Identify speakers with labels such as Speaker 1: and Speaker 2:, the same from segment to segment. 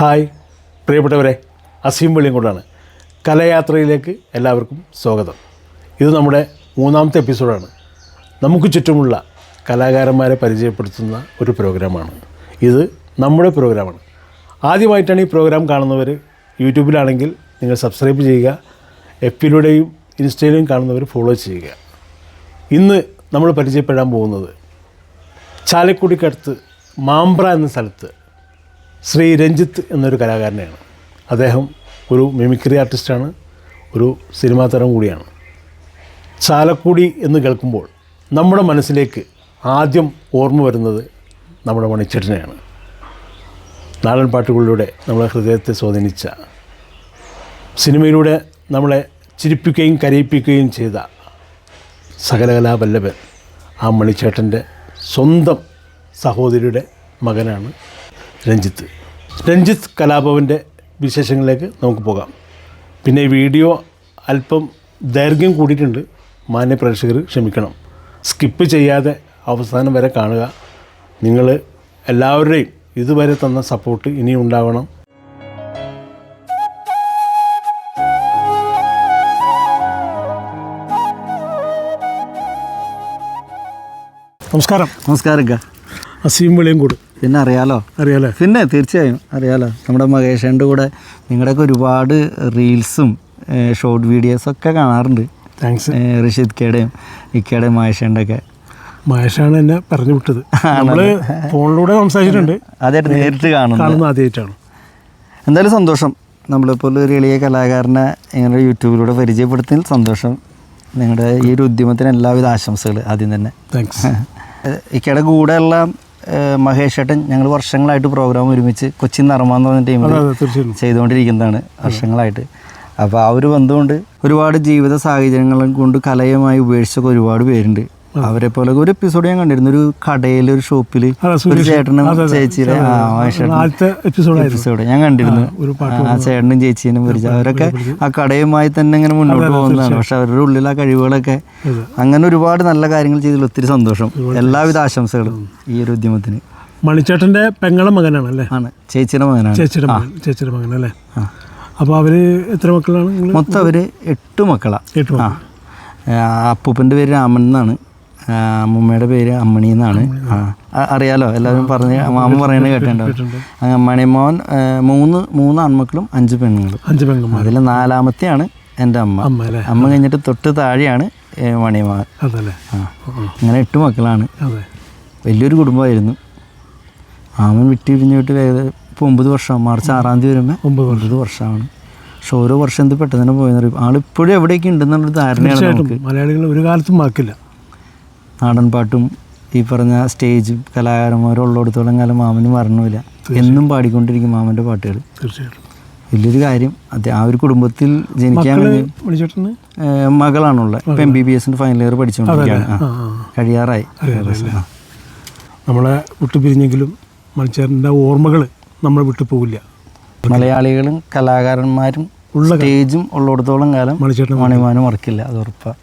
Speaker 1: Hi പ്രിയപ്പെട്ടവരെ അസീം വെളിയങ്കോടാണ് കലയാത്രയിലേക്ക് എല്ലാവർക്കും സ്വാഗതം. ഇത് നമ്മുടെ മൂന്നാമത്തെ എപ്പിസോഡാണ്. നമുക്ക് ചുറ്റുമുള്ള കലാകാരന്മാരെ പരിചയപ്പെടുത്തുന്ന ഒരു പ്രോഗ്രാമാണ്. ഇത് നമ്മുടെ പ്രോഗ്രാമാണ്. ആദ്യമായിട്ടാണ് ഈ പ്രോഗ്രാം കാണുന്നവർ യൂട്യൂബിലാണെങ്കിൽ നിങ്ങൾ സബ്സ്ക്രൈബ് ചെയ്യുക എപ്പിലൂടെയും ഇൻസ്റ്റയിലും കാണുന്നവർ ഫോളോ ചെയ്യുക. ഇന്ന് നമ്മൾ പരിചയപ്പെടാൻ പോകുന്നത് ചാലക്കുടിക്കടുത്ത് മാമ്പ്ര എന്ന സ്ഥലത്ത് ശ്രീ രഞ്ജിത്ത് എന്നൊരു കലാകാരനെയാണ്. അദ്ദേഹം ഒരു മിമിക്രി ആർട്ടിസ്റ്റാണ് ഒരു സിനിമാ തരം കൂടിയാണ്. ചാലക്കുടി എന്ന് കേൾക്കുമ്പോൾ നമ്മുടെ മനസ്സിലേക്ക് ആദ്യം ഓർമ്മ വരുന്നത് നമ്മുടെ മണിച്ചേട്ടനെയാണ്. നാടൻ പാട്ടുകളിലൂടെ നമ്മളെ ഹൃദയത്തെ സ്വാധീനിച്ച സിനിമയിലൂടെ നമ്മളെ ചിരിപ്പിക്കുകയും കരയിപ്പിക്കുകയും ചെയ്ത സകലകലാവല്ലഭൻ ആ മണിച്ചേട്ടന്റെ സ്വന്തം സഹോദരിയുടെ മകനാണ് രഞ്ജിത്ത്. രഞ്ജിത്ത് കലാഭവന്റെ വിശേഷങ്ങളിലേക്ക് നമുക്ക് പോകാം. പിന്നെ ഈ വീഡിയോ അല്പം ദൈർഘ്യം കൂടിയിട്ടുണ്ട്. മാന്യ പ്രേക്ഷകർ ക്ഷമിക്കണം. സ്കിപ്പ് ചെയ്യാതെ അവസാനം വരെ കാണുക. നിങ്ങൾ എല്ലാവരുടെയും ഇതുവരെ തന്ന സപ്പോർട്ട് ഇനിയും ഉണ്ടാവണം. നമസ്കാരം.
Speaker 2: നമസ്കാരം
Speaker 1: അസീം വെളിയങ്കോട്.
Speaker 2: പിന്നെ അറിയാലോ?
Speaker 1: അറിയാലോ?
Speaker 2: പിന്നെ തീർച്ചയായും അറിയാലോ. നമ്മുടെ മഹേഷന്റെ കൂടെ നിങ്ങളുടെയൊക്കെ ഒരുപാട് റീൽസും ഷോർട്ട് വീഡിയോസൊക്കെ കാണാറുണ്ട്.
Speaker 1: താങ്ക്സ്
Speaker 2: റഷീദ് കയുടെയും ഇക്കയുടെയും മഹേഷന്റെ ഒക്കെ
Speaker 1: മഹേഷാണ് എന്നെ പറഞ്ഞു വിട്ടത്. നമ്മൾ ഫോണിലൂടെ സംസാരിച്ചിട്ടുണ്ട്.
Speaker 2: അതായിട്ട് നേരിട്ട് കാണുന്നു
Speaker 1: ആദ്യമായിട്ടാണ്
Speaker 2: എന്തായാലും സന്തോഷം. നമ്മളിപ്പോൾ ഒരു എളിയ കലാകാരനെ ഇങ്ങനെ യൂട്യൂബിലൂടെ പരിചയപ്പെടുത്തിയതിൽ സന്തോഷം. നിങ്ങളുടെ ഈ ഒരു ഉദ്യമത്തിന് എല്ലാവിധ ആശംസകൾ ആദ്യം തന്നെ.
Speaker 1: താങ്ക്സ്
Speaker 2: ഇക്കയുടെ കൂടെയുള്ള മഹേഷ് ഏട്ടൻ ഞങ്ങൾ വർഷങ്ങളായിട്ട് പ്രോഗ്രാം ഒരുമിച്ച് കൊച്ചി നർമ്മ എന്ന് പറഞ്ഞ ടീമിൽ ചെയ്തുകൊണ്ടിരിക്കുന്നതാണ് വർഷങ്ങളായിട്ട്. അപ്പോൾ ആ ഒരു ബന്ധമുണ്ട്. ഒരുപാട് ജീവിത സാഹചര്യങ്ങളും കൊണ്ട് കലയുമായി ഉപേക്ഷിച്ചൊക്കെ ഒരുപാട് പേരുണ്ട്. അവരെ പോലെ ഒരു എപ്പിസോഡ് ഞാൻ കണ്ടിരുന്നു. ഒരു കടയിൽ ഒരു ഷോപ്പിൽ ഒരു ചേട്ടനും. ചേച്ചിയുടെ എപ്പിസോഡ് ഞാൻ കണ്ടിരുന്നു. ആ ചേട്ടനും ചേച്ചീനും പരിചയം. അവരൊക്കെ ആ കടയുമായി തന്നെ ഇങ്ങനെ മുന്നോട്ട് പോകുന്നതാണ്. പക്ഷെ അവരുടെ ഉള്ളിൽ ആ കഴിവുകളൊക്കെ അങ്ങനെ ഒരുപാട് നല്ല കാര്യങ്ങൾ ചെയ്തതിൽ ഒത്തിരി സന്തോഷം. എല്ലാവിധ ആശംസകളും ഈ ഒരു ഉദ്യമത്തിന്.
Speaker 1: മണിച്ചേട്ടന്റെ പെങ്ങളെ മകനാണ് അല്ലേ
Speaker 2: ആണ്. ചേച്ചിയുടെ മകനാണ്.
Speaker 1: ചേച്ചിയുടെ മകൻ ചേച്ചിയുടെ മകൻ അല്ലേ. അപ്പോൾ അവർ എത്ര മക്കളാണ്
Speaker 2: മൊത്തം അവർ എട്ട് മക്കളാണ്
Speaker 1: എട്ട്
Speaker 2: അപ്പൂപ്പന്റെ പേര് രാമൻ എന്നാണ്. അമ്മൂമ്മയുടെ പേര് അമ്മണി എന്നാണ്. അറിയാലോ? എല്ലാവരും പറഞ്ഞ് അമ്മ പറയണ കേട്ടിട്ടുണ്ടോ? മണിമോൻ മൂന്ന് മൂന്ന് ആൺമക്കളും അഞ്ച് പെണ്ണുങ്ങളും.
Speaker 1: അഞ്ച് പെണ്ണുങ്ങളും
Speaker 2: അതിൽ നാലാമത്തെയാണ് എന്റെ അമ്മ.
Speaker 1: അമ്മ
Speaker 2: കഴിഞ്ഞിട്ട് തൊട്ട് താഴെയാണ് മണിമോൻ. അങ്ങനെ എട്ട് മക്കളാണ്. വലിയൊരു കുടുംബമായിരുന്നു. ആമൻ വിട്ടി പിരിഞ്ഞിട്ട് വേഗം ഇപ്പോൾ ഒമ്പത് വർഷം മാർച്ച് ആറാം തീയതി വരുമ്പോൾ
Speaker 1: ഒമ്പത്
Speaker 2: ഒമ്പത് വർഷമാണ്. പക്ഷെ ഓരോ വർഷം എന്ത് പെട്ടെന്ന് തന്നെ പോയെന്നറിയും ആളിപ്പോഴും എവിടെയൊക്കെ ഉണ്ടെന്നുള്ളൊരു ധാരണയാണ്
Speaker 1: മലയാളികൾ ഒരു കാലത്തും മാക്കില്ല
Speaker 2: നാടൻ പാട്ടും ഈ പറഞ്ഞ സ്റ്റേജ് കലാകാരന്മാരും ഉള്ളിടത്തോളം കാലം മാമന് മരണമില്ല എന്നും പാടിക്കൊണ്ടിരിക്കും മാമന്റെ പാട്ടുകൾ.
Speaker 1: തീർച്ചയായിട്ടും.
Speaker 2: വലിയൊരു കാര്യം അത് ആ ഒരു കുടുംബത്തിൽ ജനിക്കാൻ മകളാണുള്ള ഇപ്പം എം ബി ബി എസിന്റെ ഫൈനൽ ഇയർ പഠിച്ചുകൊണ്ടിരിക്കുകയാണ് കഴിയാറായി.
Speaker 1: നമ്മളെ വിട്ടു പിരിഞ്ഞെങ്കിലും മണിച്ചേട്ടന്റെ ഓർമ്മകൾ നമ്മളെ വിട്ടു പോകില്ല
Speaker 2: മലയാളികളും കലാകാരന്മാരും
Speaker 1: ഉള്ള
Speaker 2: സ്റ്റേജും ഉള്ളിടത്തോളം കാലം
Speaker 1: മണിച്ചേട്ടൻ
Speaker 2: മണിമാനും മറക്കില്ല അത് ഉറപ്പാണ്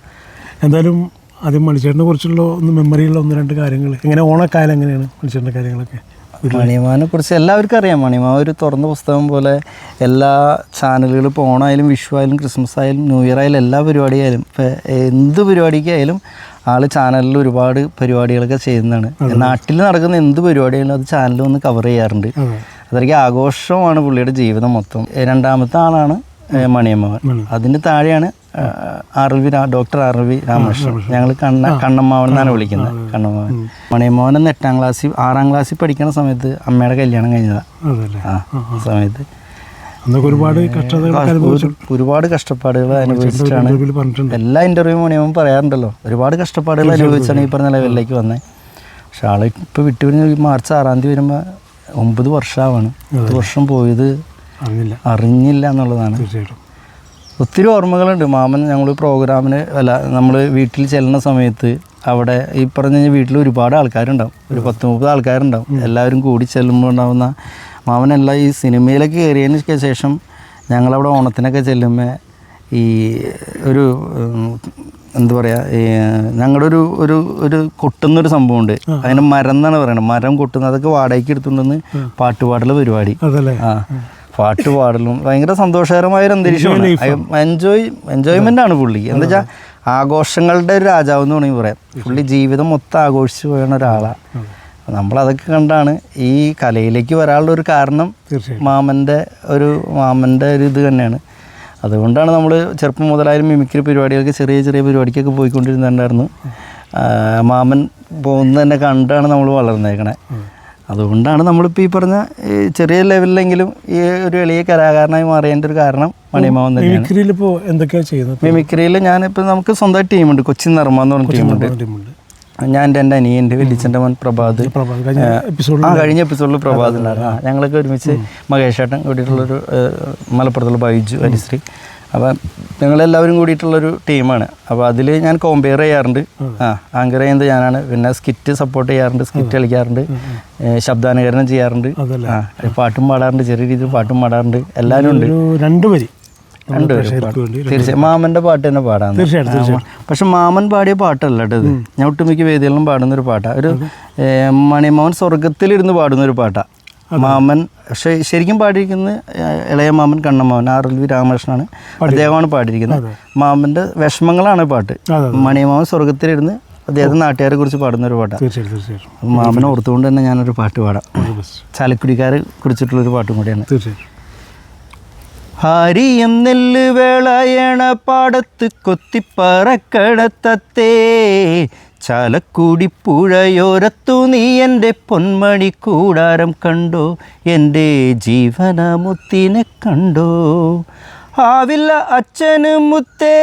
Speaker 1: എന്തായാലും ആദ്യം മണിച്ചേട്ടനെ കുറിച്ചുള്ള ഒന്ന് മെമ്മറിയുള്ള ഒന്ന് രണ്ട് കാര്യങ്ങൾ എങ്ങനെ ഓണക്കാലം എങ്ങനെയാണ് മണിച്ചേട്ടന്റെ കാര്യങ്ങളൊക്കെ?
Speaker 2: മണിമാനെ കുറിച്ച് എല്ലാവർക്കും അറിയാം. മണിമാ ഒരു തുറന്ന പുസ്തകം പോലെ എല്ലാ ചാനലുകളും ഇപ്പോൾ ഓണമായാലും വിഷു ആയാലും ക്രിസ്മസ് ആയാലും ന്യൂ ഇയർ ആയാലും എല്ലാ പരിപാടിയായാലും ഇപ്പോൾ എന്ത് പരിപാടിക്കായാലും ആൾ ചാനലിൽ ഒരുപാട് പരിപാടികളൊക്കെ ചെയ്യുന്നതാണ്. നാട്ടിൽ നടക്കുന്ന എന്ത് പരിപാടിയായാലും അത് ചാനലിൽ ഒന്ന് കവർ ചെയ്യാറുണ്ട്.
Speaker 1: അതെ.
Speaker 2: അത്രയ്ക്ക് ആഘോഷമാണ് പുള്ളിയുടെ ജീവിതം മൊത്തം. രണ്ടാമത്തെ ആളാണ് മണിയമ്മ.
Speaker 1: അതിന്റെ.
Speaker 2: അതിന് താഴെയാണ് R L V doctor R L V Ramakrishnan. ഞങ്ങൾ കണ്ണ കണ്ണമ്മാവൻ എന്നാണ് വിളിക്കുന്നത്. കണ്ണമ്മാവൻ. മണിയമ്മാവൻ എന്ന് എട്ടാം ക്ലാസ്സിൽ ആറാം ക്ലാസ്സിൽ പഠിക്കുന്ന സമയത്ത് അമ്മയുടെ കല്യാണം കഴിഞ്ഞതാണ് ആ സമയത്ത്.
Speaker 1: ഒരുപാട്
Speaker 2: ഒരുപാട് കഷ്ടപ്പാടുകൾ അനുഭവിച്ചിട്ടാണ് എല്ലാ ഇന്റർവ്യൂ മണിയമ്മ പറയാറുണ്ടല്ലോ. ഒരുപാട് കഷ്ടപ്പാടുകൾ അനുഭവിച്ചാണ് ഈ പറഞ്ഞ ലെവലിലേക്ക് വന്നത് പക്ഷെ ആളെ ഇപ്പോൾ വിട്ടുപിരിഞ്ഞ് മാർച്ച് ആറാം തീയതി വരുമ്പോൾ ഒമ്പത് വർഷമാവാണ് പത്ത് വർഷം പോയത്
Speaker 1: അറിഞ്ഞില്ല
Speaker 2: എന്നുള്ളതാണ്.
Speaker 1: തീർച്ചയായിട്ടും.
Speaker 2: ഒത്തിരി ഓർമ്മകളുണ്ട്. മാമൻ ഞങ്ങൾ പ്രോഗ്രാമിന് അല്ല നമ്മൾ വീട്ടിൽ ചെല്ലുന്ന സമയത്ത് അവിടെ ഈ പറഞ്ഞ കഴിഞ്ഞാൽ വീട്ടിൽ ഒരുപാട് ആൾക്കാരുണ്ടാവും. ഒരു പത്ത് മുപ്പത് ആൾക്കാരുണ്ടാവും. എല്ലാവരും കൂടി ചെല്ലുമ്പോൾ ഉണ്ടാവുന്ന മാമനെല്ലാം ഈ സിനിമയിലേക്ക് കയറിയതിന് ശേഷം ഞങ്ങളവിടെ ഓണത്തിനൊക്കെ ചെല്ലുമ്പോൾ ഈ ഒരു എന്താ പറയുക ഞങ്ങളുടെ ഒരു ഒരു ഒരു കൊട്ടുന്നൊരു സംഭവമുണ്ട്. അതിന് മരം എന്നാണ് പറയുന്നത് മരം കൊട്ടുന്നത് അതൊക്കെ വാടകയ്ക്ക് എടുത്തുകൊണ്ടുവന്ന് പാട്ടുപാടൽ പരിപാടി.
Speaker 1: അതല്ലേ?
Speaker 2: ആ. പാട്ട് പാടലും ഭയങ്കര സന്തോഷകരമായ ഒരു അന്തരീക്ഷമാണ് എൻജോയ് എൻജോയ്മെന്റ് ആണ്. പുള്ളി. എന്താ വെച്ചാൽ ആഘോഷങ്ങളുടെ ഒരു രാജാവ് എന്ന് വേണമെങ്കിൽ പറയാം. പുള്ളി ജീവിതം മൊത്തം ആഘോഷിച്ച് പോയണ ഒരാളാണ് നമ്മൾ അതൊക്കെ കണ്ടാണ് ഈ കലയിലേക്ക് വരാനുള്ള ഒരു കാരണം
Speaker 1: മാമന്റെ
Speaker 2: മാമന്റെ ഒരു മാമന്റെ ഒരു ഇത് തന്നെയാണ്. അതുകൊണ്ടാണ് നമ്മൾ ചെറുപ്പം മുതലായാലും മിമിക്രി പരിപാടികൾക്ക് ചെറിയ ചെറിയ പരിപാടിക്കൊക്കെ പോയിക്കൊണ്ടിരുന്നുണ്ടായിരുന്നു. മാമൻ പോകുന്നത് തന്നെ കണ്ടാണ് നമ്മൾ വളർന്നേക്കണേ. അതുകൊണ്ടാണ് നമ്മളിപ്പോൾ ഈ പറഞ്ഞ ചെറിയ ലെവലിലെങ്കിലും ഈ ഒരു എളിയ കലാകാരനായി മാറിയതിന്റെ ഒരു കാരണം മണിമാവൻ തന്നെയാണ്.
Speaker 1: ഇപ്പോൾ എന്തൊക്കെയാണ് ചെയ്യുന്നത്?
Speaker 2: മിമിക്രിയിൽ ഞാനിപ്പോൾ നമുക്ക് സ്വന്തമായിട്ട് ടീമുണ്ട്. കൊച്ചിൻ നർമ്മ എന്ന് പറഞ്ഞ ടീമുണ്ട്. ഞാൻ എന്റെ എന്റെ അനിയന്റെ വലിച്ചന്റെ മോൻ പ്രഭാത്.
Speaker 1: പ്രഭാത്. കഴിഞ്ഞ എപ്പിസോഡിൽ
Speaker 2: ആ കഴിഞ്ഞ എപ്പിസോഡിൽ പ്രഭാത് ഉണ്ടായിരുന്നു. ഞങ്ങളൊക്കെ ഒരുമിച്ച് മഹേഷ് ഏട്ടൻ കൂടിയിട്ടുള്ളൊരു മലപ്പുറത്തുള്ള ബൈജു ഹരിശ്രീ. അപ്പം ഞങ്ങളെല്ലാവരും കൂടിയിട്ടുള്ളൊരു ടീമാണ്. അപ്പോൾ അതിൽ ഞാൻ കോമ്പയർ ചെയ്യാറുണ്ട്. ആ ആങ്കർ ചെയ്യുന്നത് ഞാനാണ്. പിന്നെ സ്കിറ്റ് സപ്പോർട്ട് ചെയ്യാറുണ്ട് സ്കിറ്റ് കളിക്കാറുണ്ട്. ശബ്ദാനുകരണം ചെയ്യാറുണ്ട്. ആ പാട്ടും പാടാറുണ്ട് ചെറിയ രീതിയിൽ പാട്ടും പാടാറുണ്ട്. എല്ലാവരും ഉണ്ട്.
Speaker 1: രണ്ട് വരി.
Speaker 2: തീർച്ചയായും. മാമന്റെ പാട്ട് തന്നെ പാടാൻ
Speaker 1: തീർച്ചയായിട്ടും
Speaker 2: പക്ഷെ മാമൻ പാടിയ പാട്ടല്ല കേട്ടോ ഇത്. ഞാൻ ഒട്ടുമിക്ക വേദികളിലും പാടുന്ന ഒരു പാട്ടാണ് ഒരു മണിമോൻ സ്വർഗത്തിലിരുന്ന് പാടുന്ന ഒരു പാട്ടാണ് മാമൻ പക്ഷെ ശരിക്കും പാടിയിരിക്കുന്നത് ഇളയ മാമൻ കണ്ണമാമൻ ആർ എൽ വി രാമകൃഷ്ണനാണ്. അദ്ദേഹമാണ് പാടിയിരിക്കുന്നത്. മാമന്റെ വിഷമങ്ങളാണ് പാട്ട്.
Speaker 1: മണിയമാമൻ
Speaker 2: മണിമാമൻ സ്വർഗത്തിലിരുന്ന് അദ്ദേഹത്തെ നാട്ടുകാരെ കുറിച്ച് പാടുന്ന ഒരു പാട്ടാണ്. മാമനെ ഓർത്തുകൊണ്ട് തന്നെ ഞാനൊരു പാട്ട് പാടാം. ചാലക്കുടിക്കാരെ കുറിച്ചിട്ടുള്ളൊരു പാട്ടും കൂടിയാണ്. ഹരിയം നെല്ല് വേളയണ പാടത്ത് കൊത്തിപ്പറക്കടത്തത്തേ. ചാലക്കുടി പുഴയോരത്തു നീ എന്റെ പൊന്മണി കൂടാരം കണ്ടോ എന്റെ ജീവനമുത്തിനെ കണ്ടോ. ആവില്ല അച്ഛന് മുത്തേ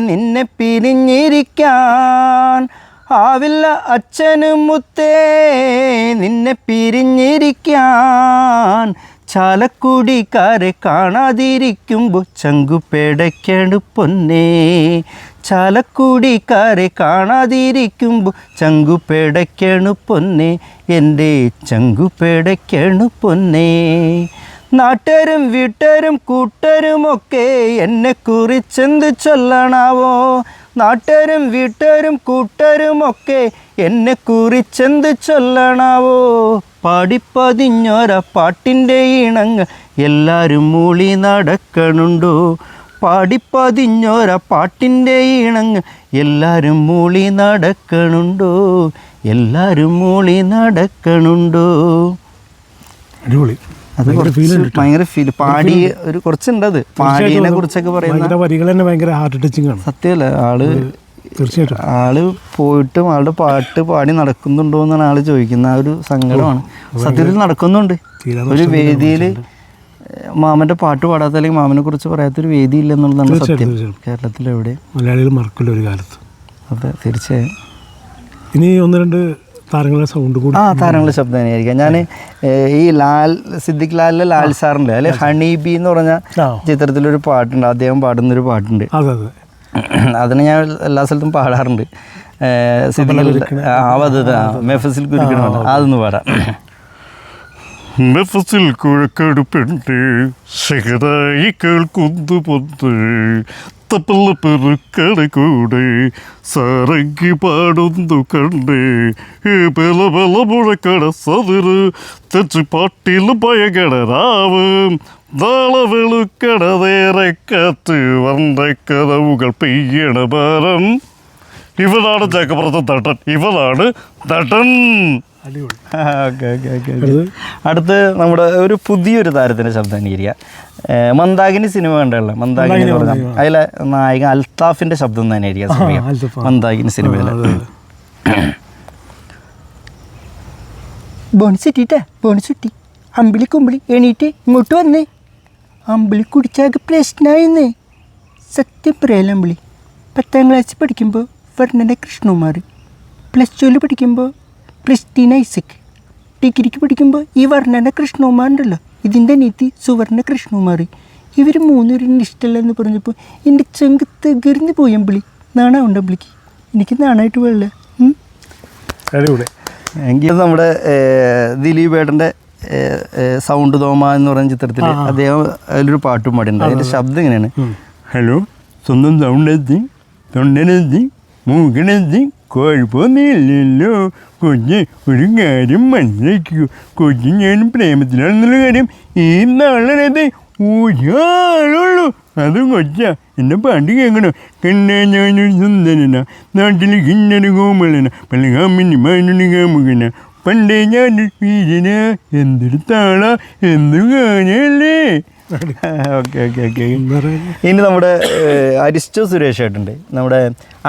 Speaker 2: നിന്നെ പിരിഞ്ഞിരിക്കാൻ. ആവില്ല അച്ഛന് മുത്തേ നിന്നെ പിരിഞ്ഞിരിക്കാൻ. ചാലക്കുടിക്കാരെ കാണാതിരിക്കുമ്പോൾ ചങ്കു പേടയ്ക്കണു പൊന്നേ. ചാലക്കുടിക്കാരെ കാണാതിരിക്കുമ്പോൾ ചങ്കു പേടയ്ക്കണു പൊന്നേ. എന്റെ ചങ്കു പേടയ്ക്കണു പൊന്നേ. നാട്ടുകാരും വീട്ടുകാരും കൂട്ടരുമൊക്കെ എന്നെ കുറിച്ചെന്ത് ചൊല്ലണാവോ? നാട്ടുകാരും വീട്ടുകാരും കൂട്ടുകാരും കൂട്ടരുമൊക്കെ എന്നെ കുറിച്ചെന്ത് ചൊല്ലണാവോ? പാടിപ്പതിഞ്ഞോര പാട്ടിന്റെ ഇണങ്ങൾ എല്ലാവരും മൂളി നടക്കണുണ്ടോ? പാടിപ്പതിഞ്ഞോര പാട്ടിന്റെ ഇണങ്ങൾ എല്ലാവരും മൂളി നടക്കണുണ്ടോ? എല്ലാവരും മൂളി നടക്കണുണ്ടോ?
Speaker 1: അടിപൊളി.
Speaker 2: അത് ഭയങ്കര ഫീൽ പാടി ഒരു കുറച്ചുണ്ട് അത് പാടിയെ കുറിച്ചൊക്കെ പറയുന്ന
Speaker 1: ഭയങ്കര വരികൾ തന്നെ ഭയങ്കര ഹാർട്ട് ടച്ചിങ് ആണ്.
Speaker 2: സത്യമല്ല ആൾ
Speaker 1: തീർച്ചയായിട്ടും.
Speaker 2: ആൾ പോയിട്ടും ആളുടെ പാട്ട് പാടി നടക്കുന്നുണ്ടോ എന്നാണ് ആൾ ചോദിക്കുന്ന ആ ഒരു സങ്കടമാണ്. സത്യത്തിൽ നടക്കുന്നുണ്ട്. ഒരു വേദിയിൽ മാമന്റെ പാട്ട് പാടാത്ത അല്ലെങ്കിൽ മാമനെ കുറിച്ച് പറയാത്തൊരു വേദി ഇല്ല എന്നുള്ളതാണ് സത്യം.
Speaker 1: കേരളത്തിലെവിടെ?
Speaker 2: കേരളത്തിൽ എവിടെ
Speaker 1: മലയാളികൾ മറക്കില്ല ഒരു കാലത്ത്.
Speaker 2: അതെ തീർച്ചയായും.
Speaker 1: ഇനി ഒന്ന് രണ്ട് താരങ്ങളുടെ സൗണ്ട് കൂടി.
Speaker 2: ആ താരങ്ങളുടെ ശബ്ദം തന്നെയായിരിക്കാം. ഞാൻ ഈ ലാൽ സിദ്ദിഖ് ലാലിലെ ലാൽ സാറിന്റെ അല്ലെ? ഹണി ബി എന്ന് പറഞ്ഞ ചിത്രത്തിലൊരു പാട്ടുണ്ട് അദ്ദേഹം പാടുന്നൊരു പാട്ടുണ്ട്.
Speaker 1: അതെ അതെ.
Speaker 2: അതിന് ഞാൻ എല്ലാ സ്ഥലത്തും പാടാറുണ്ട്. സിദ്ദിഖ് മെഫസിൽ കുരുക്കണം അതൊന്ന് പാടാം.
Speaker 3: മെഫസിൽ കുഴക്കടുപ്പുണ്ട്. കേൾക്കുന്നു പൊന്ന് തപ്പല്ല പെറുക്കട കൂടെ സരങ്കി പാടുന്നു കണ്ടേ പെല പെല മുഴക്കട സതിര് തെച്ചു പാട്ടിൽ പയകട രാവ്. നാളെ വെളുക്കട നേരെ കാത്ത് വണ്ട കഥവുകൾ പെയ്യണ ഭാരം. ഇവനാണ് ചക്കപ്പുറത്ത് തട്ടൻ ഇവനാണ് തട്ടൻ
Speaker 2: ഓക്കെ ഓക്കെ ഓക്കെ അടുത്ത് നമ്മുടെ ഒരു പുതിയൊരു താരത്തിന്റെ ശബ്ദം അനുകരിക്കാം മന്ദാകിനി സിനിമ കണ്ടല്ലോ മന്ദാകിനി എന്ന് പറഞ്ഞാൽ അതിലെ നായിക അൽത്താഫിന്റെ ശബ്ദം തന്നെ ആയിരിക്കാം മന്ദാകിനി സിനിമയിൽ ബോണിസിട്ടിട്ടാ ബോണിസുട്ടി അമ്പിളി കുമ്പിളി എണീറ്റ് ഇങ്ങോട്ട് വന്നേ. അമ്പിളി കുടിച്ചാകെ പ്രശ്നമായിരുന്നേ സത്യം പറയാലോ അമ്പിളി. പത്താം ക്ലാസ്സിൽ പഠിക്കുമ്പോൾ വർണന്റെ കൃഷ്ണകുമാർ. പ്ലസ് ടുവിൽ പഠിക്കുമ്പോൾ ക്രിസ്റ്റീന ഐസക് ഡിഗ്രിക്ക് പഠിക്കുമ്പോൾ ഈ വർണന കൃഷ്ണകുമാർ ഉണ്ടല്ലോ ഇതിന്റെ നീതി സുവർണ കൃഷ്ണകുമാർ. ഇവർ മൂന്നുപേരും ഇഷ്ടമല്ല എന്ന് പറഞ്ഞപ്പോൾ എന്റെ ചെങ്ക് തകർന്ന് പോയി അമ്പിളി. നാണാവുണ്ട് അമ്പിളിക്ക്. എനിക്ക് നാണായിട്ട്
Speaker 1: വേണ്ട
Speaker 2: എങ്കിൽ നമ്മുടെ ദിലീപ് ഏട്ടന്റെ സൗണ്ട് തോമ എന്ന് പറയുന്ന ചിത്രത്തിൽ അദ്ദേഹം അതിലൊരു പാട്ടും പാടിയിട്ടുണ്ട്. അതിന്റെ ശബ്ദം ഇങ്ങനെയാണ് ഹലോ സ്വന്തം സൗണ്ട് എത്തി
Speaker 3: തൊണ്ടനെത്തി മൂക്കണെത്തി കുഴപ്പമൊന്നുമില്ലല്ലോ കുഞ്ഞ് ഒരു കാര്യം മനസ്സിലാക്കൂ കൊച്ചു ഞാൻ പ്രേമത്തിലാണെന്നുള്ള കാര്യം ഈ നാളെ ഒരാളുള്ളൂ. അത് കൊച്ച. എന്നെ പാട്ട് കേൾക്കണോ. കണ്ണേ ഞാനൊരു സുന്ദരന. നാട്ടിൽ കിന്നര കോമളന. പലകാമിനി മാനുണി കാമുകന. പണ്ടേ ഞാൻ വീരന എന്തൊരു താള എന്തൊരു കാണല്ലേ
Speaker 2: ഓക്കെ ഓക്കെ ഓക്കെ.
Speaker 1: എന്താ
Speaker 2: ഇനി നമ്മുടെ അരിസ്റ്റോ സുരേഷ് ഏട്ടുണ്ട് നമ്മുടെ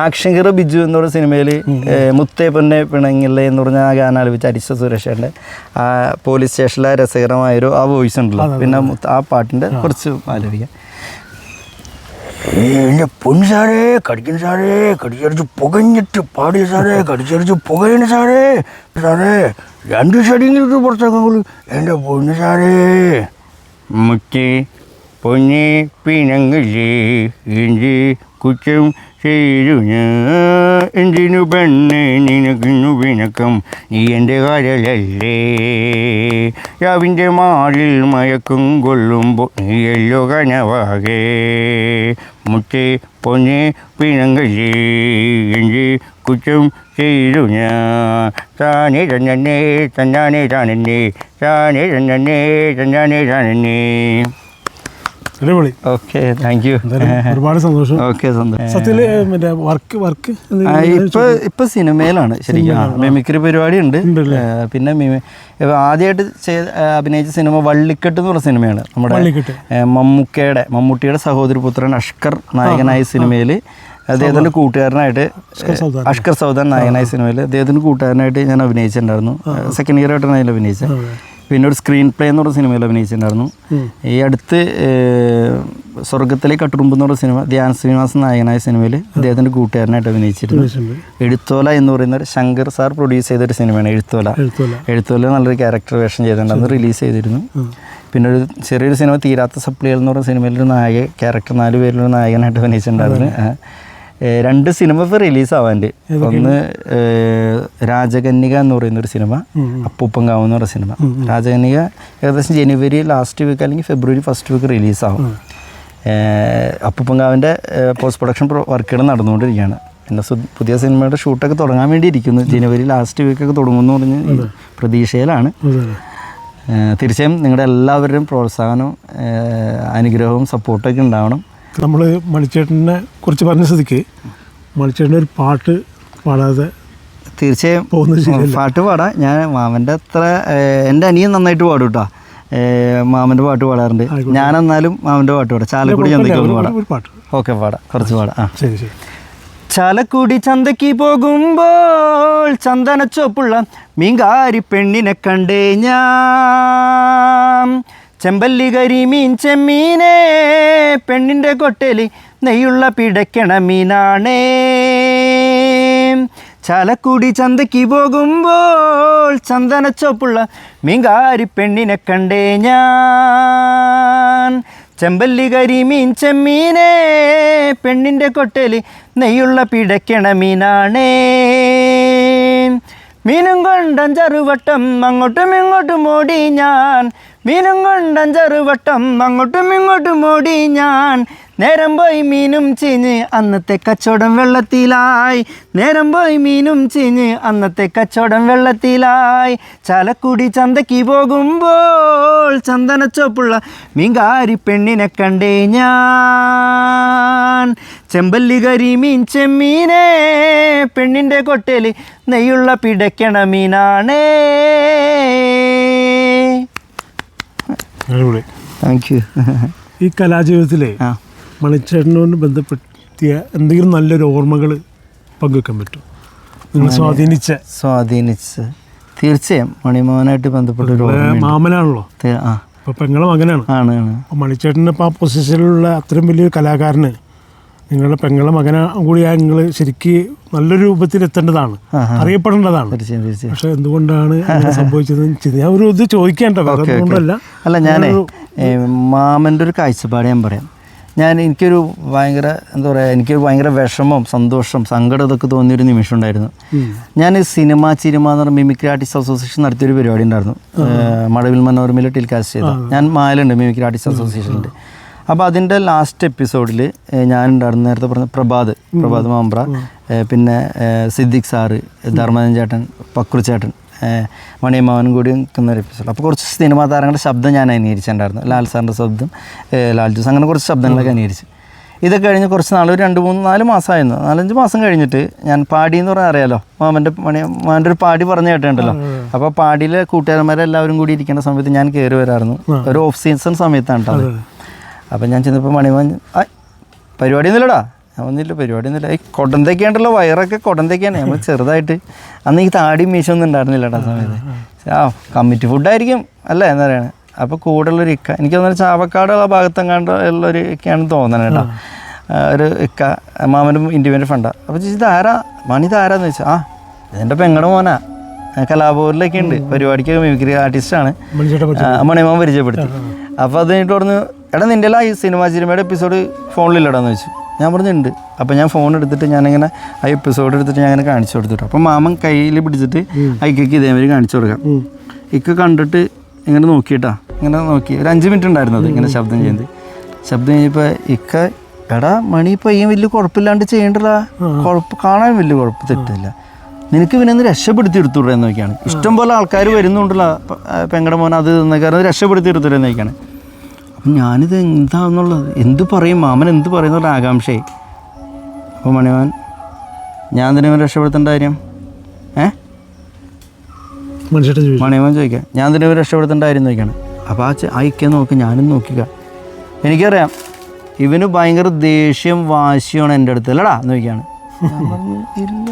Speaker 2: ആക്ഷൻ ഹീറോ ബിജു എന്ന് പറഞ്ഞ സിനിമയിൽ മുത്തേ പൊന്നെ പിണങ്ങില്ലേ എന്ന് പറഞ്ഞ ആ ഗാനം ആലപിച്ച അരിസ്റ്റോ സുരേഷ് ഏട്ടന്റെ ആ പോലീസ് സ്റ്റേഷനിലെ രസകരമായൊരു ആ വോയിസ് ഉണ്ടല്ലോ. പിന്നെ ആ പാട്ടിന്റെ കുറച്ച് ആലപിക്കാം.
Speaker 3: എന്റെ പൊന്നു സാറേ കടിക്കുന്ന സാറേ പുകഞ്ഞിട്ട് പാടിയ സാറേ കടിച്ചടിച്ച് പുകയണ സാറേ. സാറേ രണ്ട് ഷടിങ്ങിട്ട് പുറത്തേക്കുള്ളൂ എന്റെ പൊന്നു സാറേ. മുറ്റി പൊന്നി പിണങ്ങില്ലേ ഇഞ്ചി കുറ്റം ഞാൻ. എന്തിനു പെണ്ണ് നിനക്കിന്നു വിനക്കം? നീ എന്റെ കരലല്ലേ രാവിന്റെ മാറിൽ മയക്കും കൊള്ളുമ്പോൾ നീയല്ലോ കനവാകെ. മുറ്റേ പൊന്നെ പിണങ്ങല്ലേ എന്റെ കുറ്റം ചെയ്തു ഞാൻ. താനേ തന്നെ തന്നാനേ താനെന്നെ. താനേ തന്നെ തന്നാനേ താനെന്നെ.
Speaker 1: അടിപൊളി.
Speaker 2: ഓക്കെ താങ്ക് യു
Speaker 1: ഒരുപാട് സന്തോഷം.
Speaker 2: ഓക്കെ സന്തോഷം.
Speaker 1: സത്യത്തിൽ മറ്റേ വർക്ക് വർക്ക്
Speaker 2: ഇപ്പൊ ഇപ്പൊ സിനിമയിലാണ് ശരിക്കും. മിമിക്രി പരിപാടി ഉണ്ട് പിന്നെ ആദ്യമായിട്ട് ചെയ്ത അഭിനയിച്ച സിനിമ വള്ളിക്കെട്ട് എന്ന് പറഞ്ഞ സിനിമയാണ്. നമ്മുടെ മമ്മൂക്കയുടെ മമ്മൂട്ടിയുടെ സഹോദരി പുത്രൻ അഷ്കർ നായകനായ സിനിമയിൽ അദ്ദേഹത്തിന്റെ കൂട്ടുകാരനായിട്ട് അഷ്കർ സൗദാൻ നായകനായ സിനിമയിൽ അദ്ദേഹത്തിന്റെ കൂട്ടുകാരനായിട്ട് ഞാൻ അഭിനയിച്ചിട്ടുണ്ടായിരുന്നു. സെക്കൻഡ് ഇയർ ആയിട്ടാണ് അതിൽ അഭിനയിച്ചത്. പിന്നെ ഒരു സ്ക്രീൻ പ്ലേ എന്ന് പറഞ്ഞ സിനിമയിൽ അഭിനയിച്ചിട്ടുണ്ടായിരുന്നു. ഈ അടുത്ത് സ്വർഗത്തിലെ കട്ടുറുമ്പ് എന്ന് പറഞ്ഞ സിനിമ ധ്യാൻ ശ്രീനിവാസൻ നായകനായ സിനിമയിൽ അദ്ദേഹത്തിന്റെ കൂട്ടുകാരനായിട്ട് അഭിനയിച്ചിരുന്നു. എഴുത്തോല എന്ന് പറയുന്ന ഒരു ശങ്കർ സാർ പ്രൊഡ്യൂസ് ചെയ്തൊരു സിനിമയാണ് എഴുത്തോല
Speaker 1: എഴുത്തോല
Speaker 2: നല്ലൊരു ക്യാരക്ടർ വേഷം ചെയ്തിട്ടുണ്ട്. അന്ന് റിലീസ് ചെയ്തിരുന്നു. പിന്നെ ഒരു ചെറിയൊരു സിനിമ തീരാത്ത സപ്ലികൾ എന്ന് പറഞ്ഞ സിനിമയിൽ ഒരു നായക ക്യാരക്ടർ നാല് പേരിലൊരു നായകനായിട്ട് അഭിനയിച്ചിട്ടുണ്ടായിരുന്നു. രണ്ട് സിനിമ ഇപ്പോൾ റിലീസാവാണ്ട് ഒന്ന് രാജകന്യക എന്ന് പറയുന്ന ഒരു സിനിമ അപ്പൂപ്പങ്കാവ് എന്ന് പറയുന്ന സിനിമ. രാജകന്യക ഏകദേശം ജനുവരി ലാസ്റ്റ് വീക്ക് അല്ലെങ്കിൽ ഫെബ്രുവരി ഫസ്റ്റ് വീക്ക് റിലീസാവും അപ്പൂപ്പങ്കാവിന്റെ പോസ്റ്റ് പ്രൊഡക്ഷൻ വർക്കുകൾ നടന്നുകൊണ്ടിരിക്കുകയാണ്. പിന്നെ പുതിയ സിനിമയുടെ ഷൂട്ടൊക്കെ തുടങ്ങാൻ വേണ്ടി ഇരിക്കുന്നു ജനുവരി ലാസ്റ്റ് വീക്കൊക്കെ തുടങ്ങുമെന്ന് പറഞ്ഞ് പ്രതീക്ഷയിലാണ്. തീർച്ചയായും നിങ്ങളുടെ എല്ലാവരുടെയും പ്രോത്സാഹനവും അനുഗ്രഹവും സപ്പോർട്ടൊക്കെ ഉണ്ടാവണം.
Speaker 1: നമ്മൾ മണിച്ചേട്ടനെ കുറിച്ച് പറഞ്ഞ സ്ഥിതിക്ക് മണിച്ചേട്ടന്റെ ഒരു പാട്ട് പാടാതെ
Speaker 2: തീർച്ചയായും.
Speaker 1: പോകുന്നത്
Speaker 2: പാട്ട് പാടാം. ഞാൻ മാമന്റെ അത്ര എന്റെ അനിയൻ നന്നായിട്ട് പാടും കേട്ടോ. മാമന്റെ പാട്ട് പാടാറുണ്ട്. ഞാൻ എന്നാലും മാമന്റെ പാട്ട് പാടാം. ചാലക്കുടി ചന്തയ്ക്ക് പാടാം. ഓക്കെ പാടാം. കുറച്ച് പാടാം. ആ.
Speaker 1: ശരി ശരി.
Speaker 2: ചാലക്കുടി ചന്തയ്ക്ക് പോകുമ്പോൾ ചന്ദനച്ചോപ്പുള്ള മീങ്കാരി പെണ്ണിനെ കണ്ടേ ഞാൻ. ചെമ്പല്ലി കരിമീൻ ചെമ്മീനേ പെണ്ണിന്റെ കൊട്ടലി നെയ്യുള്ള പിടയ്ക്കണ മീനാണേ. ചാലക്കുടി ചന്തയ്ക്ക് പോകുമ്പോൾ ചന്ദനച്ചോപ്പുള്ള മീങ്കാരി പെണ്ണിനെ കണ്ടേ ഞാൻ. ചെമ്പല്ലി കരിമീൻ ചെമ്മീനെ പെണ്ണിന്റെ കൊട്ടലി നെയ്യുള്ള പിടയ്ക്കണ മീനാണേ. മീനും കൊണ്ടഞ്ചറുവട്ടം അങ്ങോട്ടും ഇങ്ങോട്ടും ഓടി ഞാൻ. മീനും കൊണ്ടഞ്ചറുവട്ടം അങ്ങോട്ടും ഇങ്ങോട്ടും ഓടി ഞാൻ. നേരം പോയി മീനും ചീഞ്ഞ് അന്നത്തെ കച്ചവടം വെള്ളത്തിലായി. നേരം പോയി മീനും ചീഞ്ഞ് അന്നത്തെ കച്ചവടം വെള്ളത്തിലായി. ചാലക്കുടി ചന്തയ്ക്ക് പോകുമ്പോൾ ചന്ദനച്ചോപ്പുള്ള മീങ്കാരി പെണ്ണിനെ കണ്ടേ ഞാൻ. ചെമ്പല്ലി കരിമീൻ ചെമ്മീനെ പെണ്ണിന്റെ കൊട്ടയിൽ നെയ്യുള്ള പിടയ്ക്കണ മീനാണേ.
Speaker 1: അടിപൊളി.
Speaker 2: താങ്ക് യു
Speaker 1: ഈ കലാജീവിതത്തിലെ മണിച്ചേട്ടനോട് ബന്ധപ്പെടുത്തിയ എന്തെങ്കിലും നല്ലൊരു ഓർമ്മകൾ പങ്കുവെക്കാൻ പറ്റും നിങ്ങൾ സ്വാധീനിച്ച?
Speaker 2: സ്വാധീനിച്ച്. തീർച്ചയായും മണിമോഹനായിട്ട് ബന്ധപ്പെട്ട ഒരു
Speaker 1: മാമനാണല്ലോ?
Speaker 2: ആ.
Speaker 1: അപ്പോൾ പെങ്ങളും അങ്ങനെയാണ്
Speaker 2: ആണ്
Speaker 1: ഇപ്പോൾ ആ പൊസിഷനിലുള്ള അത്രയും വലിയൊരു കലാകാരന് നിങ്ങളുടെ പെങ്ങളെ മകന കൂടിയാ നിങ്ങൾ ശരിക്ക് നല്ല രൂപത്തിൽ എത്തേണ്ടതാണ്. അറിയപ്പെടേണ്ടതാണ്. പക്ഷെ എന്തുകൊണ്ടാണ് സംഭവിച്ചത്? ഞാൻ ഒരു ഇത് ചോദിക്കേണ്ട.
Speaker 2: ഓക്കെ. അല്ല ഞാൻ മാമന്റെ ഒരു കാഴ്ചപ്പാട് ഞാൻ പറയാം. ഞാൻ എനിക്കൊരു ഭയങ്കര എന്താ പറയുക എനിക്കൊരു ഭയങ്കര വിഷമം സന്തോഷം സങ്കടം ഇതൊക്കെ തോന്നിയൊരു നിമിഷം ഉണ്ടായിരുന്നു. ഞാൻ സിനിമ ചിരിമ എന്ന് പറഞ്ഞ മിമിക്രി ആർട്ടിസ്റ്റ് അസോസിയേഷൻ നടത്തിയൊരു പരിപാടി ഉണ്ടായിരുന്നു. മഴവിൽ മടവിൽ മനോരമയിൽ ടെലികാസ്റ്റ് ചെയ്ത ഞാൻ മായലുണ്ട് മിമിക്രി ആർട്ടിസ്റ്റ് അസോസിയേഷനിൽ അപ്പോൾ അതിന്റെ ലാസ്റ്റ് എപ്പിസോഡിൽ ഞാൻ ഉണ്ടായിരുന്നു നേരത്തെ പറഞ്ഞ പ്രഭാത് പ്രഭാത് മാമ്പ്ര പിന്നെ സിദ്ദിഖ് സാറ് ധർമ്മജൻ ചേട്ടൻ പക്രു ചേട്ടൻ മണിയമ്മാവനും കൂടി നിൽക്കുന്ന ഒരു എപ്പിസോഡ് അപ്പോൾ കുറച്ച് സിനിമാ താരങ്ങളുടെ ശബ്ദം ഞാൻ അനുകരിച്ചിട്ടുണ്ടായിരുന്നു ലാൽ സാറിന്റെ ശബ്ദം ലാൽ ജോസ് അങ്ങനെ കുറച്ച് ശബ്ദങ്ങളൊക്കെ അനുകരിച്ച് ഇതൊക്കെ കഴിഞ്ഞ് കുറച്ച് നാൾ ഒരു രണ്ട് മൂന്ന് നാല് മാസമായിരുന്നു. നാലഞ്ച് മാസം കഴിഞ്ഞിട്ട് ഞാൻ പാടി എന്ന് പറഞ്ഞാൽ അറിയാലോ? മാമന്റെ മണി മാമന്റെ ഒരു പാടി പറഞ്ഞ കേട്ടിട്ടുണ്ടല്ലോ. അപ്പോൾ പാടിയിലെ കൂട്ടുകാരന്മാരെല്ലാവരും കൂടി ഇരിക്കുന്ന സമയത്ത് ഞാൻ കയറി വരായിരുന്നു ഒരു ഓഫ് സീസൺ സമയത്താണ് കേട്ടോ. അപ്പം ഞാൻ ചെന്നപ്പോൾ മണിമാൻ ആ പരിപാടി ഒന്നുമില്ലടാ ഞാൻ ഒന്നുമില്ല പരിപാടി ഒന്നുമില്ല ഈ കൊടന്തയ്ക്കാണ്ടല്ലോ വയറൊക്കെ കൊടന്തൊക്കെയാണ് നമ്മൾ ചെറുതായിട്ട്. അന്ന് ഈ താടിയും മീശൊന്നും ഉണ്ടായിരുന്നില്ലടാ ഉണ്ടായിരുന്നില്ല സമയത്ത്. ആ കമ്മിറ്റി ഫുഡായിരിക്കും അല്ലേ എന്താ പറയുക അപ്പോൾ കൂടുതലൊരു ഇക്ക എനിക്ക് തോന്നുന്നത് ചാവക്കാടുള്ള ഭാഗത്തെങ്ങാണ്ട് ഉള്ളൊരു ഇക്കയാണെന്ന് തോന്നണം കേട്ടോ. ഒരു ഇക്ക മാമന്റെ ഇൻഡിപെൻഡന്റ് ഫണ്ടാണ് അപ്പോൾ ചേച്ചി ഇതാരാ മണി ഇതാരാന്ന് ചോദിച്ചാൽ ആ ഇതെന്റെ പെങ്ങളുടെ മോനാ. കലാഭവനിലൊക്കെ ഉണ്ട്. പരിപാടിക്കൊക്കെ മിമിക്രി ആർട്ടിസ്റ്റാണ് മണിമോൻ പരിചയപ്പെടുത്തി. അപ്പോൾ അത് കഴിഞ്ഞിട്ട് പറഞ്ഞു എടാ നിന്റെ ഈ സിനിമ സിനിമയുടെ എപ്പിസോഡ് ഫോണിലില്ലടാന്ന് വെച്ചു. ഞാൻ പറഞ്ഞിട്ടുണ്ട് അപ്പോൾ ഞാൻ ഫോൺ എടുത്തിട്ട് ഞാനിങ്ങനെ ആ എപ്പിസോഡ് എടുത്തിട്ട് ഞാൻ അങ്ങനെ കാണിച്ചു കൊടുത്തിട്ടു. അപ്പോൾ മാമൻ കയ്യിൽ പിടിച്ചിട്ട് ഐക്കയ്ക്ക് ഇതേമാതിരി കാണിച്ചു കൊടുക്കാം. ഇക്ക കണ്ടിട്ട് ഇങ്ങനെ നോക്കിയിട്ടാ. ഇങ്ങനെ നോക്കി. ഒരു അഞ്ച് മിനിറ്റ് ഉണ്ടായിരുന്നത് ഇങ്ങനെ ശബ്ദം ചെയ്യുന്നത്. ശബ്ദം കഴിഞ്ഞപ്പോൾ ഇക്ക എടാ മണി പയ്യൻ വലിയ കുഴപ്പമില്ലാണ്ട് ചെയ്യേണ്ടതാ കുഴപ്പം കാണാൻ വലിയ കുഴപ്പം തെറ്റില്ല. നിനക്ക് പിന്നെ ഒന്ന് രക്ഷപ്പെടുത്തി എടുത്തുകൂടെ എന്ന് നോക്കിയാണ് ഇഷ്ടം പോലെ ആൾക്കാർ വരുന്നുണ്ടല്ലോ. പെങ്ങടെ മോൻ അത് കാരണം രക്ഷപ്പെടുത്തി എടുത്തുകൂടെ എന്ന് നോക്കിയാണ് അപ്പം ഞാനിത് എന്താന്നുള്ളത്? എന്ത് പറയും? മാമൻ എന്ത് പറയുന്നുള്ള ആകാംക്ഷയെ അപ്പോൾ മണിമാൻ ഞാൻ തന്നെ ഇവനെ രക്ഷപ്പെടുത്തേണ്ട കാര്യം? ഏ? മണിമാൻ ചോദിക്കാം ഞാൻ തന്നെ ഇവരെ രക്ഷപ്പെടുത്തേണ്ട കാര്യം നോക്കിയാണ് അപ്പോൾ ആ ആ ഇക്ക നോക്ക് ഞാനും നോക്കുക. എനിക്കറിയാം ഇവന് ഭയങ്കര ദേഷ്യം വാശിയാണ് എന്റെ അടുത്ത് അല്ലടാ നോക്കിയാണ് ഞാൻ പറഞ്ഞു, ഇല്ല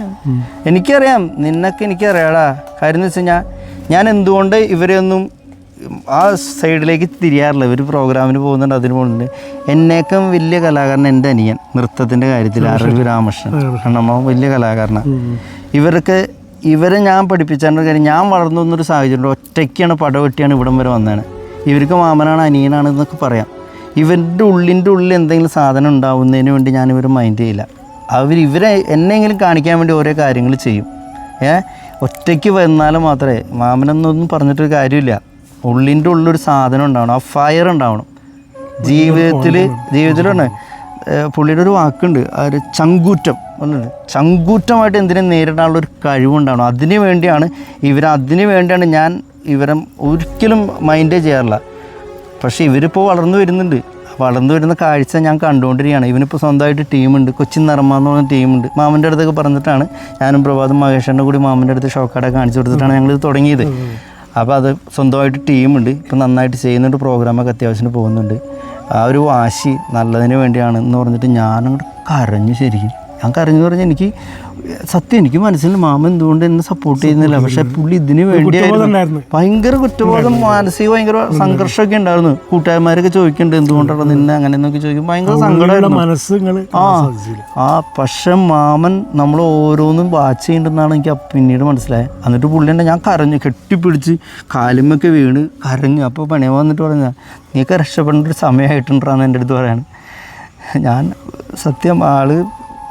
Speaker 2: എനിക്കറിയാം നിന്നൊക്കെ എനിക്കറിയാടാ. കാര്യം എന്ന് വെച്ച് കഴിഞ്ഞാൽ ഞാൻ എന്തുകൊണ്ട് ഇവരെയൊന്നും ആ സൈഡിലേക്ക് തിരിയാറില്ല? ഇവർ പ്രോഗ്രാമിന് പോകുന്നുണ്ട് അതിന് പോകുന്നുണ്ട്. എന്നേക്കും വലിയ കലാകാരൻ എന്റെ അനിയൻ നൃത്തത്തിന്റെ കാര്യത്തിൽ അറിവ് രാമകൃഷ്ണൻ. കണ്ണമ്മ വലിയ കലാകാരനാണ്. ഇവർക്ക് ഇവരെ ഞാൻ പഠിപ്പിച്ചതിന്റെ കാര്യം. ഞാൻ വളർന്നു വന്നൊരു സാഹചര്യം ഒറ്റയ്ക്കാണ് പടവെട്ടിയാണ് ഇവിടം വരെ വന്നതാണ്. ഇവർക്ക് മാമനാണ് അനിയനാണ് എന്നൊക്കെ പറയാം. ഇവരുടെ ഉള്ളിന്റെ ഉള്ളിൽ എന്തെങ്കിലും സാധനം ഉണ്ടാവുന്നതിന് വേണ്ടി ഞാൻ ഇവർ മൈൻഡ് ചെയ്യില്ല. അവർ ഇവരെ എന്നെങ്കിലും കാണിക്കാൻ വേണ്ടി ഓരോ കാര്യങ്ങൾ ചെയ്യും. ഏ? ഒറ്റയ്ക്ക് വന്നാൽ മാത്രമേ മാമനെന്നൊന്നും പറഞ്ഞിട്ടൊരു കാര്യമില്ല. ഉള്ളിന്റെ ഉള്ളൊരു സാധനം ഉണ്ടാവണം. ആ ഫയർ ഉണ്ടാവണം. ജീവിതത്തിൽ ജീവിതത്തിലാണ് ഏഹ് പുള്ളിയുടെ ഒരു വാക്കുണ്ട്. ഒരു ചങ്കൂറ്റം ഒന്നുണ്ട് ചങ്കൂറ്റമായിട്ട് എന്തിനെ നേരിടാനുള്ള ഒരു കഴിവുണ്ടാവണം. അതിന് വേണ്ടിയാണ് ഇവർ അതിന് വേണ്ടിയാണ് ഞാൻ ഇവരെ ഒരിക്കലും മൈൻഡേ ചെയ്യാറില്ല. പക്ഷേ ഇവരിപ്പോൾ വളർന്നു വരുന്നുണ്ട്. വളർന്നു വരുന്ന കാഴ്ച ഞാൻ കണ്ടുകൊണ്ടിരിക്കുകയാണ്. ഇവനിപ്പോൾ സ്വന്തമായിട്ട് ടീമുണ്ട്. കൊച്ചിൻ നർമ്മ എന്ന് പറഞ്ഞ ടീമുണ്ട്. മാമന്റെ അടുത്തൊക്കെ പറഞ്ഞിട്ടാണ് ഞാനും പ്രഭാതും മഹേഷന്റെ കൂടി മാമന്റെ അടുത്ത് ഷോക്കാടെ കാണിച്ചു കൊടുത്തിട്ടാണ് ഞങ്ങളിത് തുടങ്ങിയത്. അപ്പോൾ അത് സ്വന്തമായിട്ട് ടീമുണ്ട്. ഇപ്പം നന്നായിട്ട് ചെയ്യുന്നുണ്ട് പ്രോഗ്രാമൊക്കെ അത്യാവശ്യത്തിന് പോകുന്നുണ്ട്. ആ ഒരു വാശി നല്ലതിന് വേണ്ടിയാണ് എന്ന് പറഞ്ഞിട്ട് ഞാനങ്ങോട്ട് കരഞ്ഞു ശരിക്കും. ഞാൻ കരഞ്ഞു പറഞ്ഞാൽ എനിക്ക് സത്യം എനിക്ക് മനസ്സിൽ മാമ എന്തുകൊണ്ട് എന്നെ സപ്പോർട്ട് ചെയ്യുന്നില്ല? പക്ഷെ പുള്ളി ഇതിന് വേണ്ടിയായിരുന്നു.
Speaker 1: ഉണ്ടായിരുന്നു.
Speaker 2: ഭയങ്കര കുറ്റബോധം മാനസിക ഭയങ്കര സംഘർഷമൊക്കെ ഉണ്ടായിരുന്നു. കൂട്ടുകാരന്മാരൊക്കെ ചോദിക്കുന്നുണ്ട് എന്തുകൊണ്ടാണ് നിന്നെ അങ്ങനെ എന്നൊക്കെ ചോദിക്കും ഭയങ്കര സങ്കടമായിരുന്നു. ആ ആ പക്ഷെ മാമൻ നമ്മൾ ഓരോന്നും വാച്ച് ചെയ്യണ്ടെന്നാണ് എനിക്ക് പിന്നീട് മനസ്സിലായത്. എന്നിട്ട് പുള്ളി പുള്ളിന്റെ ഞാൻ കരഞ്ഞു കെട്ടിപ്പിടിച്ച് കാലുമൊക്കെ വീണ് കരഞ്ഞു. അപ്പോൾ പണിയ വന്നിട്ട് പറഞ്ഞ നീയൊക്കെ രക്ഷപ്പെടേണ്ട ഒരു സമയമായിട്ടുണ്ടാന്ന് എന്റെ അടുത്ത് പറയാണ്. ഞാൻ സത്യം ആൾ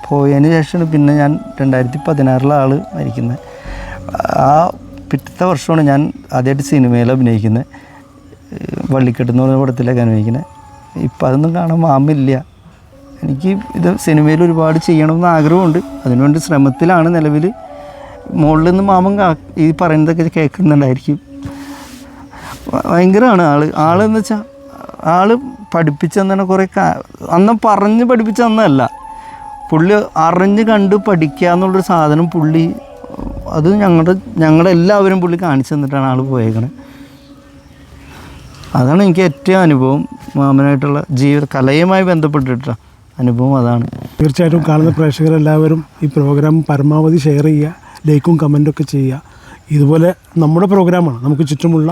Speaker 2: പോയതിന് ശേഷമാണ് പിന്നെ ഞാൻ രണ്ടായിരത്തി പതിനാറിലാണ് മരിക്കുന്നത്. ആ പിറ്റത്തെ വർഷമാണ് ഞാൻ ആദ്യമായിട്ട് സിനിമയിൽ അഭിനയിക്കുന്നത്. വള്ളിക്കെട്ട് എന്ന് പറഞ്ഞ പടത്തിലൊക്കെ അഭിനയിക്കുന്നത്. ഇപ്പം അതൊന്നും കാണാൻ മാമില്ല. എനിക്ക് ഇത് സിനിമയിൽ ഒരുപാട് ചെയ്യണമെന്ന് ആഗ്രഹമുണ്ട്. അതിനുവേണ്ടി ശ്രമത്തിലാണ് നിലവിൽ മുകളിൽ നിന്ന് മാമൻ ഈ പറയുന്നതൊക്കെ കേൾക്കുന്നുണ്ടായിരിക്കും. ഭയങ്കരമാണ് ആൾ. ആളെന്ന് വെച്ചാൽ ആൾ പഠിപ്പിച്ചെന്നാണ് കുറേ അന്ന് പറഞ്ഞ് പഠിപ്പിച്ച അന്നല്ല പുള്ളി അറിഞ്ഞ് കണ്ട് പഠിക്കുക എന്നുള്ളൊരു സാധനം പുള്ളി അത് ഞങ്ങളുടെ ഞങ്ങളുടെ എല്ലാവരും പുള്ളി കാണിച്ചു തന്നിട്ടാണ് ആൾ പോയേക്കണത് അതാണ് എനിക്ക് ഏറ്റവും അനുഭവം മാമനായിട്ടുള്ള ജീവിത കലയുമായി ബന്ധപ്പെട്ടിട്ടുള്ള അനുഭവം അതാണ്.
Speaker 1: തീർച്ചയായിട്ടും കാണുന്ന പ്രേക്ഷകരെല്ലാവരും ഈ പ്രോഗ്രാം പരമാവധി ഷെയർ ചെയ്യുക ലൈക്കും കമന്റൊക്കെ ചെയ്യുക. ഇതുപോലെ നമ്മുടെ പ്രോഗ്രാമാണ് നമുക്ക് ചുറ്റുമുള്ള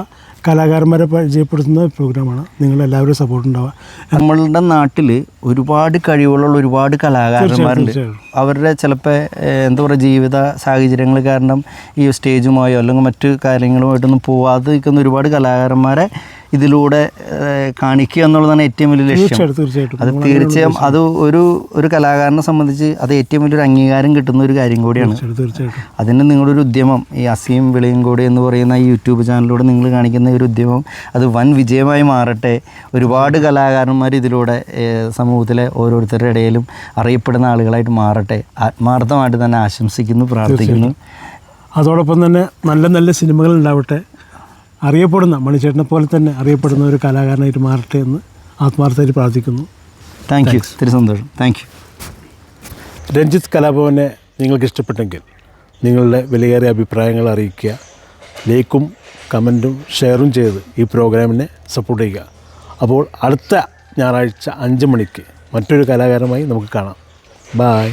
Speaker 1: കലാകാരന്മാരെ പരിചയപ്പെടുത്തുന്ന പ്രോഗ്രാമാണ്. നിങ്ങളെല്ലാവരും സപ്പോർട്ട് ഉണ്ടാവുക.
Speaker 2: നമ്മളുടെ നാട്ടിൽ ഒരുപാട് കഴിവുകളുള്ള ഒരുപാട് കലാകാരന്മാരുണ്ട്. അവരുടെ ചിലപ്പോൾ എന്താ പറയുക ജീവിത സാഹചര്യങ്ങൾ കാരണം ഈ സ്റ്റേജുമായോ അല്ലെങ്കിൽ മറ്റു കാര്യങ്ങളുമായിട്ടൊന്നും പോവാതെ നിൽക്കുന്ന ഒരുപാട് കലാകാരന്മാരെ ഇതിലൂടെ കാണിക്കുക എന്നുള്ളതാണ് ഏറ്റവും വലിയ ലക്ഷ്യം.
Speaker 1: തീർച്ചയായിട്ടും
Speaker 2: അത് തീർച്ചയായും അത് ഒരു ഒരു കലാകാരനെ സംബന്ധിച്ച് അത് ഏറ്റവും വലിയൊരു അംഗീകാരം കിട്ടുന്ന ഒരു കാര്യം കൂടിയാണ്.
Speaker 1: തീർച്ചയായിട്ടും
Speaker 2: അതിന് നിങ്ങളൊരു ഉദ്യമം ഈ അസീം വിളിയും കൂടി എന്ന് പറയുന്ന ഈ യൂട്യൂബ് ചാനലിലൂടെ നിങ്ങൾ കാണിക്കുന്ന ഒരു ഉദ്യമം അത് വൻ വിജയമായി മാറട്ടെ. ഒരുപാട് കലാകാരന്മാർ ഇതിലൂടെ സമൂഹത്തിലെ ഓരോരുത്തരുടെ ഇടയിലും അറിയപ്പെടുന്ന ആളുകളായിട്ട് മാറട്ടെ. ആത്മാർത്ഥമായിട്ട് തന്നെ ആശംസിക്കുന്നു പ്രാർത്ഥിക്കുന്നു.
Speaker 1: അതോടൊപ്പം തന്നെ നല്ല നല്ല സിനിമകൾ ഉണ്ടാവട്ടെ. അറിയപ്പെടുന്ന മണിച്ചേട്ടനെ പോലെ തന്നെ അറിയപ്പെടുന്ന ഒരു കലാകാരനായിട്ട് മാറട്ടെ എന്ന് ആത്മാർത്ഥമായിട്ട് പ്രാർത്ഥിക്കുന്നു.
Speaker 2: താങ്ക് യു ഒത്തിരി സന്തോഷം താങ്ക് യു
Speaker 1: രഞ്ജിത്ത് കലാഭവനെ നിങ്ങൾക്ക് ഇഷ്ടപ്പെട്ടെങ്കിൽ നിങ്ങളുടെ വിലയേറിയ അഭിപ്രായങ്ങൾ അറിയിക്കുക. ലൈക്കും കമന്റും ഷെയറും ചെയ്ത് ഈ പ്രോഗ്രാമിനെ സപ്പോർട്ട് ചെയ്യുക. അപ്പോൾ അടുത്ത ഞായറാഴ്ച അഞ്ച് മണിക്ക് മറ്റൊരു കലാകാരമായി നമുക്ക് കാണാം. ബായ്